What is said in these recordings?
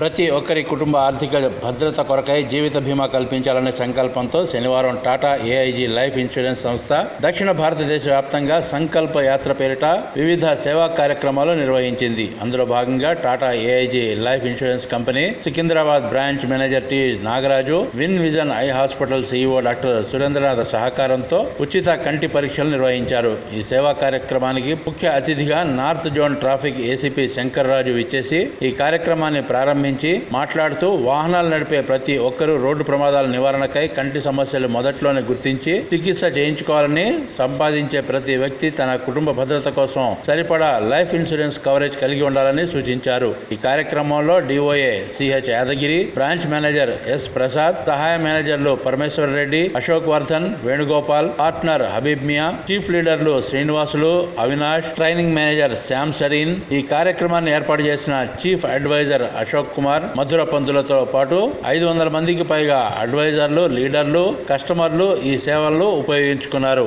ప్రతి ఒక్కరి కుటుంబ ఆర్థిక భద్రత కొరకై జీవిత బీమా కల్పించాలనే సంకల్పంతో శనివారం టాటా ఏఐజీ లైఫ్ ఇన్సూరెన్స్ సంస్థ దక్షిణ భారతదేశ వ్యాప్తంగా సంకల్ప యాత్ర పేరిట వివిధ సేవా కార్యక్రమాలు నిర్వహించింది. అందులో భాగంగా Tata AIG life insurance company Secunderabad branch manager T Nagaraju win vision eye hospital CEO doctor Surendranath సహకారంతో ఉచిత కంటి పరీక్షలు నిర్వహించారు. ఈ సేవా కార్యక్రమానికి ముఖ్య అతిథిగా north zone traffic ACP Shankar Raju ఇచ్చేసి ఈ కార్యక్రమాన్ని సంబంధించి మాట్లాడుతూ వాహనాలు నడిపే ప్రతి ఒక్కరూ రోడ్డు ప్రమాదాల నివారణకై కంటి సమస్యలు మొదట్లోనే గుర్తించి చికిత్స చేయించుకోవాలని సంపాదించే ప్రతి వ్యక్తి తన కుటుంబ భద్రత కోసం సరిపడా లైఫ్ ఇన్సూరెన్స్ కవరేజ్ కలిగి ఉండాలని సూచించారు. ఈ కార్యక్రమంలో DOA CH Yadagiri branch manager S Prasad సహాయ మేనేజర్లు పరమేశ్వర్ రెడ్డి అశోక్ వర్ధన్ వేణుగోపాల్ పార్ట్నర్ హబీబ్ మియా చీఫ్ లీడర్లు శ్రీనివాసులు అవినాష్ ట్రైనింగ్ మేనేజర్ శ్యామ్ సరీన్ ఈ కార్యక్రమాన్ని ఏర్పాటు చేసిన చీఫ్ అడ్వైజర్ అశోక్ కుమార్ మధుర పంతులతో పాటు ఐదు వందల మందికి పైగా అడ్వైజర్లు లీడర్లు కస్టమర్లు ఈ సేవలను ఉపయోగించుకున్నారు.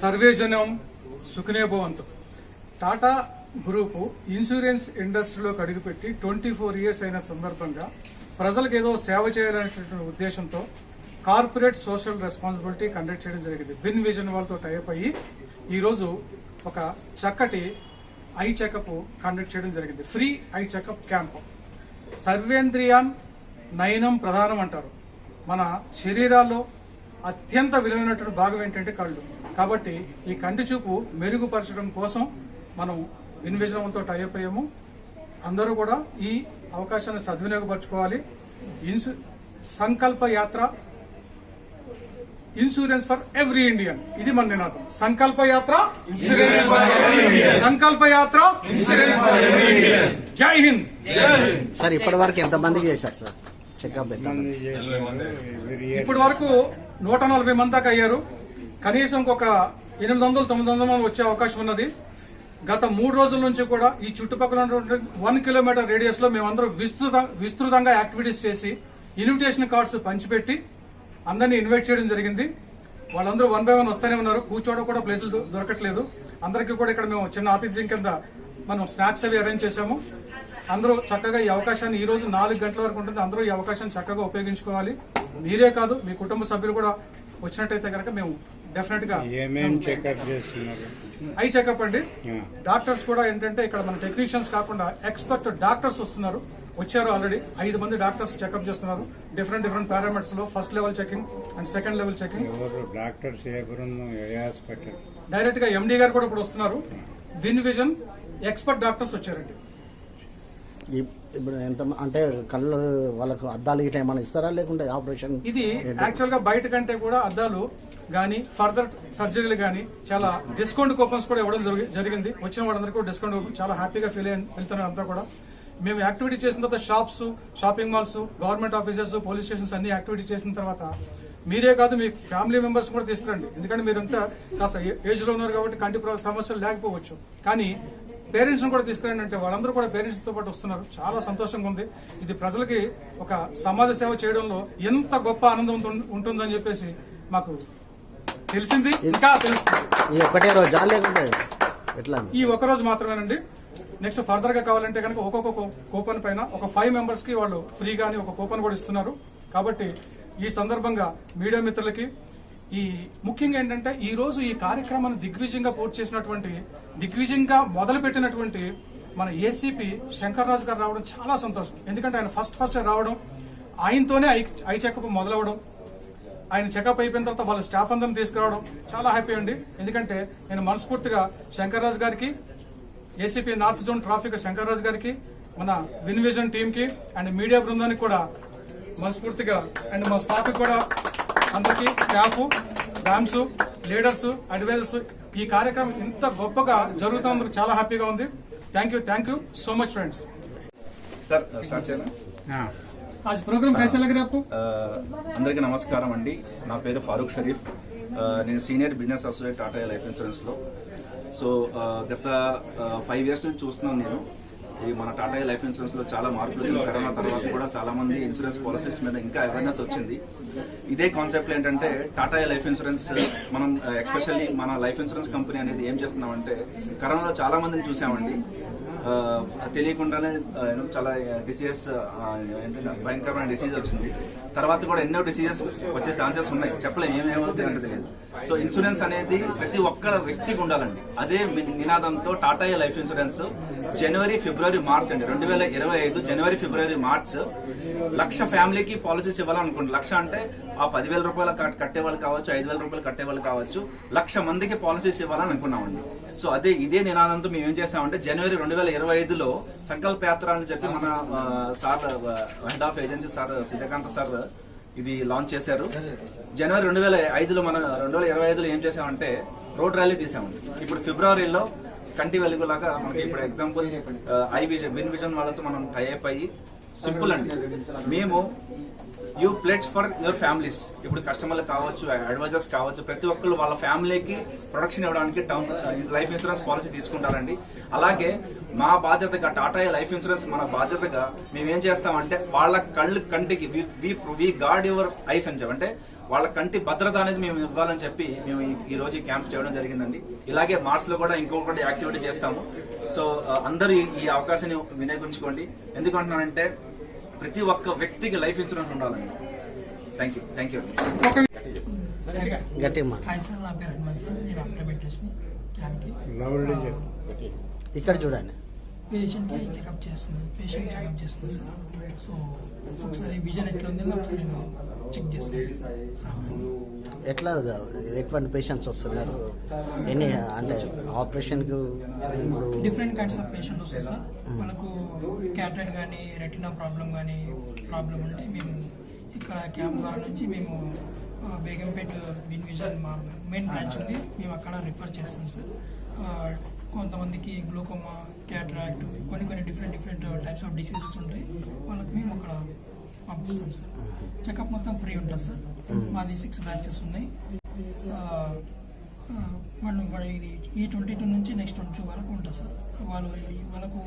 సర్వేజనం సుఖనేభవంతు టాటా గ్రూపు ఇన్సూరెన్స్ ఇండస్ట్రీలోకి అడుగుపెట్టి ట్వంటీ ఫోర్ ఇయర్స్ అయిన సందర్భంగా ప్రజలకు ఏదో సేవ చేయాలనేటువంటి ఉద్దేశంతో కార్పొరేట్ సోషల్ రెస్పాన్సిబిలిటీ కండక్ట్ చేయడం జరిగింది. విన్ విజన్ వాళ్ళతో టైప్ అయ్యి ఈరోజు ఒక చక్కటి ఐ చెకప్ కండక్ట్ చేయడం జరిగింది. Free eye checkup camp. సర్వేంద్రియాన్ నయనం ప్రధానం అంటారు. మన శరీరాల్లో అత్యంత విలువైనటువంటి భాగం ఏంటంటే కళ్ళు. కాబట్టి ఈ కంటి చూపు మెరుగుపరచడం కోసం మనం ఇన్విజనంతో టైప్ అయ్యాము. అందరూ కూడా ఈ అవకాశాన్ని సద్వినియోగపరచుకోవాలి. ఇన్సు సంకల్ప Yatra insurance for every Indian ఇది మన నినాదం. సంకల్ప యాత్ర సంకల్ప యాత్ర జై హింద్. సార్ ఇప్పటి వరకు ఎంత మందికి చేశారు సార్? చెకప్ వరకు నూట నలభై మంది దాకా అయ్యారు. కనీసం ఒక ఎనిమిది వందలు తొమ్మిది వందల మంది వచ్చే అవకాశం ఉన్నది. గత మూడు రోజుల నుంచి కూడా ఈ చుట్టుపక్కల ఉన్నటువంటి వన్ కిలోమీటర్ రేడియస్లో మేమందరం విస్తృత విస్తృతంగా యాక్టివిటీస్ చేసి ఇన్విటేషన్ కార్డ్స్ పంచిపెట్టి అందరినీ ఇన్వైట్ చేయడం జరిగింది. వాళ్ళందరూ వన్ బై వన్ వస్తూనే ఉన్నారు. కూర్చోవడం కూడా ప్లేసులు దొరకట్లేదు. అందరికీ కూడా ఇక్కడ మేము చిన్న ఆతిథ్యం కింద మనం స్నాక్స్ అవి అరేంజ్ చేశాము. అందరూ చక్కగా ఈ అవకాశాన్ని ఈ రోజు నాలుగు గంటల వరకు ఉంటుంది. అందరూ ఈ అవకాశాన్ని చక్కగా ఉపయోగించుకోవాలి. మీరే కాదు మీ కుటుంబ సభ్యులు కూడా వచ్చినట్టయితే కనుక మేము డెఫినెట్గా ఏమేం చెకప్ చేస్తున్నారు? ఐ చెకప్ అండి. డాక్టర్స్ కూడా ఏంటంటే ఇక్కడ మన టెక్నీషియన్స్ కాకుండా ఎక్స్పర్ట్ డాక్టర్స్ వస్తున్నారు. వచ్చారు ఆల్రెడీ ఐదు మంది డాక్టర్స్ చెకప్ చేస్తున్నారు. Different different పారామీటర్స్లో first level checking and second level checking doctors డైరెక్ట్గా ఎండీ గారు కూడా ఇప్పుడు వస్తున్నారు. విన్ విజన్ ఎక్స్పర్ట్ డాక్టర్స్ వచ్చారండి. ఇప్పుడు ఎంత అంటే కళ్ళు వాళ్ళకు అద్దాలు ఇట్లా ఏమైనా ఇస్తారా? లేకుంటే ఆపరేషన్ ఇది యాక్చువల్గా బయట కంటే కూడా అద్దాలు గానీ ఫర్దర్ సర్జరీలు గానీ చాలా డిస్కౌంట్ కూపన్స్ కూడా ఇవ్వడం జరిగి- జరిగింది. వచ్చిన వాళ్ళందరికీ కూడా డిస్కౌంట్ చాలా హ్యాపీగా ఫీల్ అయ్యి వెళ్తున్నారు అంతా కూడా. మేము యాక్టివిటీ చేసిన తర్వాత shops shopping malls government offices police stations అన్ని యాక్టివిటీ చేసిన తర్వాత మీరే కాదు మీ ఫ్యామిలీ మెంబర్స్ కూడా తీసుకురండి. ఎందుకంటే మీరంతా కాస్త ఏజ్లో ఉన్నారు కాబట్టి కంటి సమస్యలు లేకపోవచ్చు. కానీ పేరెంట్స్ కూడా తీసుకురండి అంటే వాళ్ళందరూ కూడా పేరెంట్స్తో పాటు వస్తున్నారు. చాలా సంతోషంగా ఉంది. ఇది ప్రజలకి ఒక సమాజ సేవ చేయడంలో ఎంత గొప్ప ఆనందం ఉంటుం- ఉంటుందని చెప్పేసి మాకు తెలిసింది. ఇంకా తెలుస్తుంది. ఈ ఒక రోజు మాత్రమేనండి. నెక్స్ట్ ఫర్దర్గా కావాలంటే కనుక ఒక్కొక్క కూపన్ పైన ఒక ఫైవ్ మెంబర్స్కి వాళ్ళు ఫ్రీగాని ఒక కూపన్ కూడా ఇస్తున్నారు. కాబట్టి ఈ సందర్భంగా మీడియా మిత్రులకి ఈ ముఖ్యంగా ఏంటంటే ఈ రోజు ఈ కార్యక్రమాన్ని దిగ్విజయంగా పూర్తి చేసినటువంటి దిగ్విజయంగా మొదలుపెట్టినటువంటి మన ఏసీపీ శంకర్ రాజు గారు రావడం చాలా సంతోషం. ఎందుకంటే ఆయన ఫస్ట్ ఫస్ట్ రావడం ఆయనతోనే ఐ ఐ చెకప్ మొదలవడం ఆయన చెకప్ అయిపోయిన తర్వాత వాళ్ళ స్టాఫ్ అందరిని తీసుకురావడం చాలా హ్యాపీ అండి. ఎందుకంటే నేను మనస్ఫూర్తిగా శంకర్ రాజు గారికి ACP north zone traffic Shankar Raju గారికి మన విన్విజన్ టీమ్కి అండ్ మీడియా బృందానికి కూడా మనస్ఫూర్తిగా అండ్ మా స్టాఫ్ కూడా అందరికీ స్టాఫ్ డామ్స్ లీడర్స్ అడ్వైజర్స్ ఈ కార్యక్రమం ఇంత గొప్పగా జరుగుతున్నందుకు చాలా హ్యాపీగా ఉంది thank you thank you so much friends sir start చేయనా ఆ, आज प्रोग्राम कैसा लग रहा है आपको ఆ, అందరికీ నమస్కారం అండి నా పేరు ఫారూక్ షరీఫ్ ఆ, నేను senior business associate Tata life insurance లో సో ఆ, గత ఫైవ్ ఇయర్స్ నుంచి చూస్తున్నాను నేను ఈ మన టాటా లైఫ్ ఇన్సూరెన్స్ లో చాలా మార్పులు వచ్చింది కరోనా తర్వాత కూడా చాలా మంది ఇన్సూరెన్స్ పాలసీస్ మీద ఇంకా అవేర్నెస్ వచ్చింది ఇదే కాన్సెప్ట్ ఏంటంటే టాటా లైఫ్ ఇన్సూరెన్స్ మనం uh, ఎక్స్పెషల్లీ మన లైఫ్ ఇన్సూరెన్స్ కంపెనీ అనేది ఏం చేస్తున్నామంటే కరోనాలో చాలా మందిని చూసామండి. Uh, తెలియకుండానే uh, చాలా డిసీజెస్ భయంకరమైన డిసీజ్ వచ్చింది. తర్వాత కూడా ఎన్నో డిసీజెస్ వచ్చే ఛాన్సెస్ ఉన్నాయి. చెప్పలేము ఏమేమవుతుంది అంటే తెలియదు సో ఇన్సూరెన్స్ అనేది ప్రతి ఒక్క వ్యక్తికి ఉండాలండి. అదే నినాదంతో టాటా లైఫ్ ఇన్సూరెన్స్ జనవరి ఫిబ్రవరి మార్చ్ అండి. రెండు వేల ఇరవై ఐదు జనవరి ఫిబ్రవరి మార్చ్ లక్ష ఫ్యామిలీకి పాలసీస్ ఇవ్వాలనుకోండి లక్ష అంటే ఆ పదివేల రూపాయలు కట్టేవాళ్ళు కట్టే వాళ్ళు కావచ్చు ఐదు వేల రూపాయలు కట్టే వాళ్ళు కావచ్చు లక్ష మందికి పాలసీస్ ఇవ్వాలని అనుకున్నామండి. సో అదే ఇదే నినాదంతో మేము ఏం చేసామంటే జనవరి రెండు వేల ఇరవై ఐదులో సంకల్ప యాత్ర అని చెప్పి మన sir head of agency sir Sitakanta sir ఇది లాంచ్ చేశారు. జనవరి రెండు వేల ఐదులో మనం రెండు వేల ఇరవై ఐదులో ఏం చేసామంటే రోడ్ ర్యాలీ తీసామండి ఇప్పుడు ఫిబ్రవరిలో కంటి వెలుగులాగా మనకి ఇప్పుడు example eye vision win vision వాళ్ళతో మనం టైఅప్ అయ్యి సింపుల్ అండి. మేము you plates for your families. ఇప్పుడు కస్టమర్లు కావచ్చు అడ్వైజర్స్ కావచ్చు ప్రతి ఒక్కరు వాళ్ళ ఫ్యామిలీకి ప్రొడక్షన్ ఇవ్వడానికి టౌన్ లైఫ్ ఇన్సూరెన్స్ పాలసీ తీసుకుంటారండి. అలాగే మా బాధ్యతగా టాటా లైఫ్ ఇన్సూరెన్స్ మన బాధ్యతగా మేము ఏం చేస్తామంటే వాళ్ళ కళ్ళు కంటికి వి గాడ్ యువర్ ఐస్ అని చెప్పంటే వాళ్ళ కంటి భద్రత అనేది మేము ఇవ్వాలని చెప్పి మేము ఈ- రోజు క్యాంప్ చేయడం జరిగిందండి. ఇలాగే మార్చ్లో కూడా ఇంకొకటి యాక్టివిటీ చేస్తాము. సో అందరూ ఈ- ఈ అవకాశాన్ని వినియోగించుకోండి. ఎందుకంటున్నానంటే ప్రతి ఒక్క వ్యక్తికి లైఫ్ ఇన్సూరెన్స్ ఉండాలండి. థ్యాంక్ యూ థ్యాంక్ యూ ఇక్కడ చూడండి. పేషెంట్కి చెకప్ చేస్తున్నాను పేషెంట్ చెకప్ చేస్తున్నాను సార్. సో ఒకసారి విజన్ ఎట్లా ఉందని ఒకసారి నేను చెక్ చేస్తున్నాను సార్. ఎట్లా ఎటువంటి పేషెంట్స్ వస్తున్నారు? ఎన్ని అంటే ఆపరేషన్కు డిఫరెంట్ కైండ్స్ ఆఫ్ పేషెంట్ వస్తుంది సార్. మనకు క్యాటరేట్ కానీ రెటినా ప్రాబ్లం కానీ ప్రాబ్లం ఉంటే మేము ఇక్కడ క్యాంప్ ద్వారా నుంచి మేము బేగంపేట విన్ విజన్ మా మెయిన్ బ్రాంచ్ ఉంది. మేము అక్కడ రిఫర్ చేస్తాం సార్. కొంతమందికి గ్లూకోమా క్యాటరాక్ట్ కొన్ని కొన్ని different different types of diseases ఉంటాయి వాళ్ళకి మేము అక్కడ పంపిస్తాం సార్. చెకప్ మొత్తం ఫ్రీ ఉంటుంది సార్. మాది సిక్స్ బ్రాంచెస్ ఉన్నాయి. మనం మన ఇది ఈ ట్వంటీ టూ నుంచి నెక్స్ట్ ట్వంటీ టూ వరకు ఉంటుంది సార్. వాళ్ళు వాళ్ళకు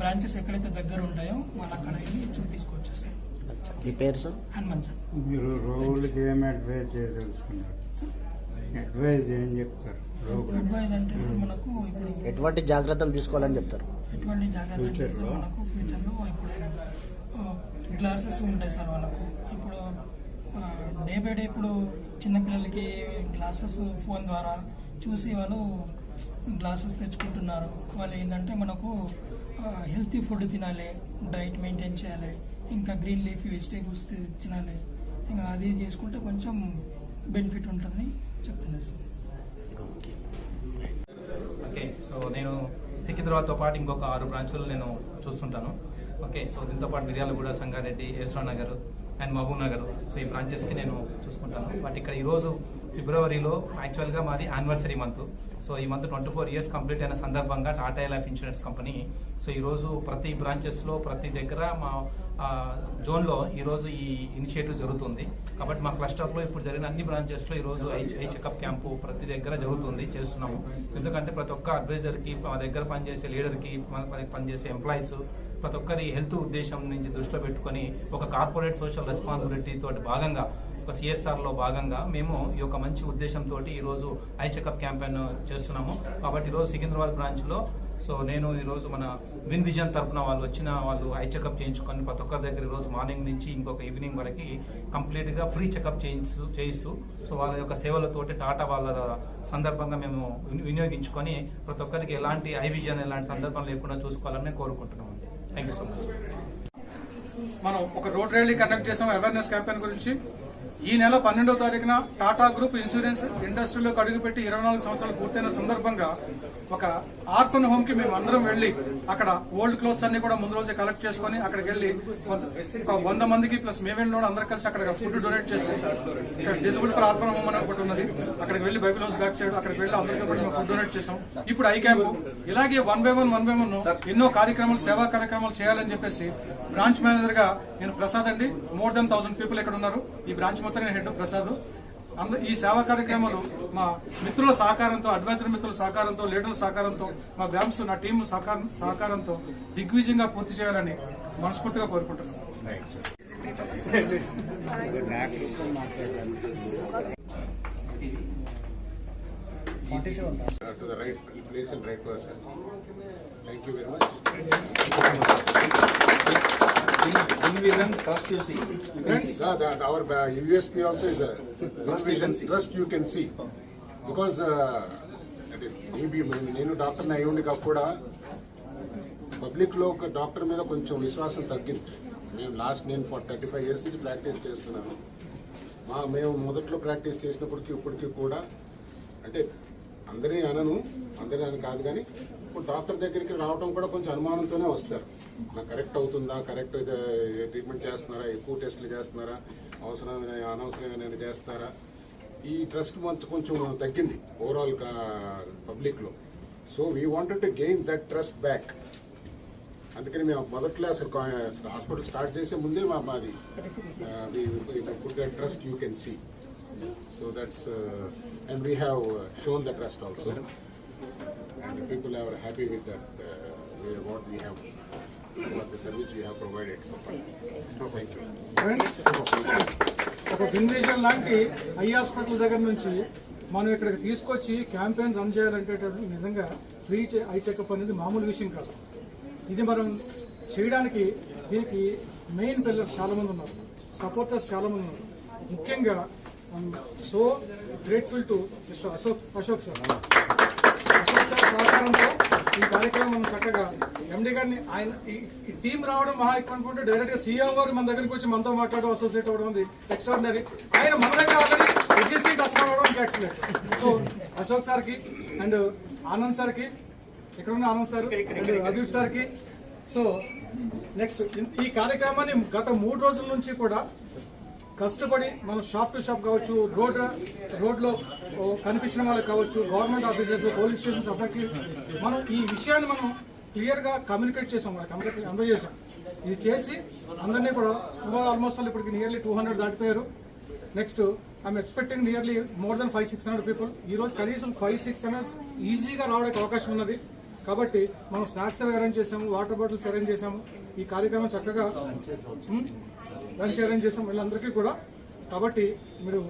బ్రాంచెస్ ఎక్కడైతే దగ్గర ఉంటాయో వాళ్ళు అక్కడ వెళ్ళి చూపించుకోవచ్చు సార్. మీ పేరు సార్? హనుమాన్ సార్. మీరు రోగులకి ఏం అడ్వైజ్ చేయదలుచుకున్నారు అడ్వైజ్ ఏం చెప్తారు? అడ్వైజ్ అంటే సార్ మనకు ఇప్పుడు ఎటువంటి జాగ్రత్తలు తీసుకోవాలని చెప్తారు? ఎటువంటి జాగ్రత్త అంటే సార్ మనకు ఫ్యూచర్లో ఇప్పుడు గ్లాసెస్ ఉంటాయి సార్ వాళ్ళకు. ఇప్పుడు డే బై డే ఇప్పుడు చిన్నపిల్లలకి గ్లాసెస్ ఫోన్ ద్వారా చూసి వాళ్ళు గ్లాసెస్ తెచ్చుకుంటున్నారు. వాళ్ళు ఏంటంటే మనకు హెల్తీ ఫుడ్ తినాలి డైట్ మెయింటైన్ చేయాలి ఇంకా గ్రీన్ లీఫీ వెజిటేబుల్స్ తినాలి. ఇంకా అది చేసుకుంటే కొంచెం బెనిఫిట్ ఉంటుంది చెప్తున్నారు సార్ ఓకే సో నేను సికింద్రాబాద్తో పాటు ఇంకొక ఆరు బ్రాంచులు నేను చూస్తుంటాను. ఓకే సో దీంతో పాటు మిర్యాలగూడ సంగారెడ్డి యశ్వర్ నగర్ అండ్ మహబూబ్ నగర్ సో ఈ బ్రాంచెస్కి నేను చూసుకుంటాను. బట్ ఇక్కడ ఈరోజు ఫిబ్రవరిలో యాక్చువల్గా మాది యానివర్సరీ మంత్ సో ఈ month twenty four years complete అయిన సందర్భంగా Tata life insurance company so ఈరోజు ప్రతి బ్రాంచెస్లో ప్రతి దగ్గర మా జోన్లో ఈరోజు ఈ ఇనిషియేటివ్ జరుగుతుంది. కాబట్టి మా క్లస్టర్లో ఇప్పుడు జరిగిన అన్ని బ్రాంచెస్లో ఈరోజు ఐ ఐ చెకప్ క్యాంపు ప్రతి దగ్గర జరుగుతుంది చేస్తున్నాము. ఎందుకంటే ప్రతి ఒక్క అడ్వైజర్కి మా దగ్గర పనిచేసే లీడర్కి పనిచేసే ఎంప్లాయీస్ ప్రతి ఒక్కరి హెల్త్ ఉద్దేశం నుంచి దృష్టిలో పెట్టుకొని ఒక కార్పొరేట్ సోషల్ రెస్పాన్సిబిలిటీ తోటి భాగంగా ఒక సిఎస్ఆర్లో భాగంగా మేము ఈ యొక్క మంచి ఉద్దేశంతో ఈరోజు ఐ చెకప్ క్యాంపెయిన్ చేస్తున్నాము. కాబట్టి ఈరోజు సికింద్రాబాద్ బ్రాంచ్లో సో నేను ఈరోజు మన విన్ విజన్ తరపున వాళ్ళు వచ్చిన వాళ్ళు ఐ చెకప్ చేయించుకొని ప్రతి ఒక్కరి దగ్గర ఈరోజు మార్నింగ్ నుంచి ఇంకొక ఈవినింగ్ వరకు కంప్లీట్గా ఫ్రీ చెకప్ చేయిస్తూ చేయిస్తూ సో వాళ్ళ యొక్క సేవలతోటి టాటా వాళ్ళ సందర్భంగా మేము విని- వినియోగించుకొని ప్రతి ఒక్కరికి ఎలాంటి ఐ విజన్ ఎలాంటి సందర్భం లేకుండా చూసుకోవాలని కోరుకుంటున్నాం అండి థ్యాంక్ యూ సో మచ్ మనం ఒక రోడ్ ర్యాలీ కండక్ట్ చేసాం. అవేర్నెస్ క్యాంపెయిన్ గురించి ఈ నెల పన్నెండో తారీఖున టాటా గ్రూప్ ఇన్సూరెన్స్ ఇండస్ట్రీలోకి అడుగుపెట్టి ఇరవై నాలుగు సంవత్సరాలు పూర్తయిన సందర్భంగా ఒక ఆర్ఫన్ హోమ్కి మేము అందరం వెళ్ళి అక్కడ ఓల్డ్ క్లోత్స్ అన్ని కూడా ముందు రోజే కలెక్ట్ చేసుకుని అక్కడికి వెళ్ళి ఒక వంద మందికి ప్లస్ మేమేళ్ళు అందరూ కలిసి అక్కడ ఫుడ్ డొనేట్ చేసి డిజిబుల్ ఫర్ ఆర్ఫన్ హోమ్ అని ఒకటి ఉన్నది. అక్కడికి వెళ్ళి బైబిల్ హౌస్ బ్యాక్ సైడ్ అక్కడికి వెళ్ళి అందరికీ కూడా మేము ఫుడ్ డొనేట్ చేసాం. ఇప్పుడు ఐ క్యాంప్ ఇలాగే one by one one by one ఎన్నో కార్యక్రమాలు సేవా కార్యక్రమాలు చేయాలని చెప్పేసి బ్రాంచ్ మేనేజర్గా నేను ప్రసాద్ అండి. మోర్ దెన్ థౌసండ్ పీపుల్ ఇక్కడ ఉన్నారు. ఈ బ్రాంచ్ నేను హెడ్ ప్రసాద్ అందు ఈ సేవా కార్యక్రమాలు మా మిత్రుల సహకారంతో అడ్వైజర్ మిత్రుల సహకారంతో లీడర్ల సహకారంతో మా బ్యాంక్స్ నా టీం సహకారం సహకారంతో దిగ్విజయంగా పూర్తి చేయాలని మనస్ఫూర్తిగా కోరుకుంటున్నాను uh, person. Thank you vision trust you see Sir, that our uh, USP also is a Trust you can see. Trust you can see. Because uh, అంటే maybe నేను డాక్టర్ అయి ఉండి కూడా పబ్లిక్లో ఒక డాక్టర్ మీద కొంచెం విశ్వాసం తగ్గింది మేము లాస్ట్ నేను ఫర్ థర్టీ ఫైవ్ ఇయర్స్ నుంచి ప్రాక్టీస్ చేస్తున్నాను మా మేము మొదట్లో ప్రాక్టీస్ చేసినప్పటికీ ఇప్పటికీ కూడా అంటే అందరినీ అనను అందరినీ అని కాదు కానీ ఇప్పుడు డాక్టర్ దగ్గరికి రావడం కూడా కొంచెం అనుమానంతోనే వస్తారు. నాకు కరెక్ట్ అవుతుందా? కరెక్ట్ ట్రీట్మెంట్ చేస్తున్నారా? ఎక్కువ టెస్టులు చేస్తున్నారా? అవసరమైన అనవసరమైన చేస్తారా? ఈ ట్రస్ట్ మంత్ కొంచెం తగ్గింది ఓవరాల్ పబ్లిక్లో. So we wanted to gain that trust back అందుకని మేము మొదట్లో అసలు హాస్పిటల్ స్టార్ట్ చేసే ముందే మా మాది good that trust you can see so that's and we have shown the trust also and people are happy with that what we have what the service we have provided. So. Thank you. Friends ఒక విన్వేషన్ లాంటి eye hospital దగ్గర నుంచి మనం ఇక్కడికి తీసుకొచ్చి campaign run చేయాలంటే నిజంగా ఫ్రీ ఐ చెకప్ అనేది మామూలు విషయం కాదు. ఇది మనం చేయడానికి దీనికి మెయిన్ పిల్లర్స్ చాలా మంది ఉన్నారు. సపోర్టర్స్ చాలామంది ఉన్నారు. ముఖ్యంగా so grateful to mister Ashok Ashok sir Ashok sir సహకారంతో ఈ కార్యక్రమం మనం చక్కగా. ఎండి గారిని ఆయన ఈ- టీం రావడం మహా ఎక్కువ అనుకుంటే డైరెక్ట్గా సీఎం గారు మన దగ్గరికి వచ్చి మనతో మాట్లాడడం అసోసియేట్ అవ్వడం ఉంది. ఎక్స్ట్రాడినరీ ఆయన మన దగ్గర ఆల్రెడీ ఎగ్జిస్టింగ్ కస్టమర్ అవడం ఎక్సలెంట్ సో అశోక్ సార్కి అండ్ ఆనంద్ సార్కి ఇక్కడ ఉన్న ఆనంద్ సార్ and అబీబ్ సార్కి సో నెక్స్ట్ ఈ కార్యక్రమాన్ని గత మూడు రోజుల నుంచి కూడా కష్టపడి మనం షాప్ టు షాప్ కావచ్చు రోడ్ రోడ్లో కనిపించిన వాళ్ళకి కావచ్చు గవర్నమెంట్ ఆఫీసెస్ పోలీస్ స్టేషన్స్ అందరికీ మనం ఈ విషయాన్ని మనం క్లియర్గా కమ్యూనికేట్ చేసాం వాళ్ళకి అందరికీ అందజేసాం ఇది చేసి అందరినీ కూడా సుమారు ఆల్మోస్ట్ వాళ్ళు ఇప్పటికి nearly two hundred దాటిపోయారు. Next I'm expecting nearly more than five six hundred people ఈ రోజు కనీసం ఫైవ్ సిక్స్ హండ్రెడ్స్ ఈజీగా రావడానికి అవకాశం ఉన్నది. కాబట్టి మనం స్నాక్స్ అరేంజ్ చేసాము వాటర్ బాటిల్స్ అరేంజ్ చేసాము ఈ కార్యక్రమం చక్కగా లంచ్ అరేంజ్ చేసాం వీళ్ళందరికీ కూడా. కాబట్టి మీరు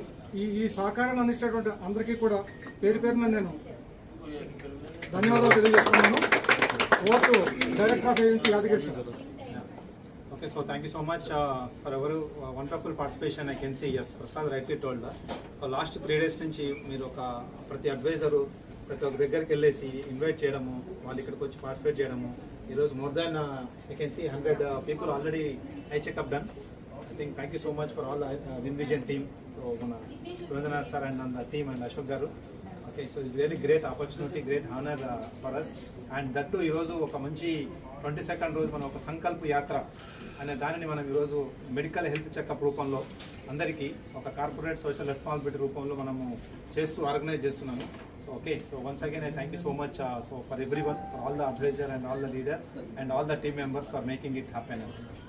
ఈ ఈ సహకారాన్ని అందించినటువంటి అందరికీ కూడా పేరు పేరున నేను ధన్యవాదాలు తెలియజేస్తున్నాను. Vote director of agency Yadagiri sir so thank you so much for ఎవరు wonderful participation I can see S Prasad rightly told last three days నుంచి మీరు ఒక ప్రతి అడ్వైజరు ప్రతి ఒక్క దగ్గరికి వెళ్ళేసి ఇన్వైట్ చేయడము వాళ్ళు ఇక్కడికి వచ్చి పార్టిసిపేట్ చేయడము ఈరోజు more than I can see hundred people already eye checkup done I think thank you so much for all win team so మన Surendranath sir and and team and Ashok garu okay so it's really great opportunity great honour for us and that ఈరోజు ఒక మంచి twenty second రోజు మనం ఒక సంకల్ప యాత్ర అనే దానిని మనం ఈరోజు మెడికల్ హెల్త్ చెకప్ రూపంలో అందరికీ ఒక కార్పొరేట్ సోషల్ రెస్పాన్సిబిలిటీ రూపంలో మనము చేస్తూ ఆర్గనైజ్ చేస్తున్నాము. So okay so once again I thank you so much so for every one for all the advisor and all the leader and all the team members for making it happen thank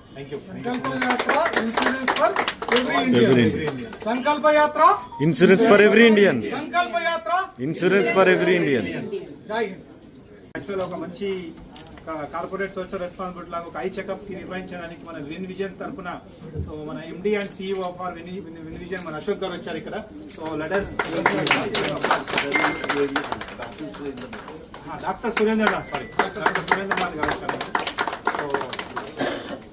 Sankalp Yatra insurance for every Indian Sankalp Yatra insurance for every Indian actual ఒక మంచి corporate social responsibility లాగా ఒక eye checkup నిర్వహించడానికి మన win vision తరపున so మన MD and CEO of our win win vision మన అశోక్ గారు వచ్చారు ఇక్కడ. So letters doctor Surendra sorry doctor Surendra garu వచ్చారు. So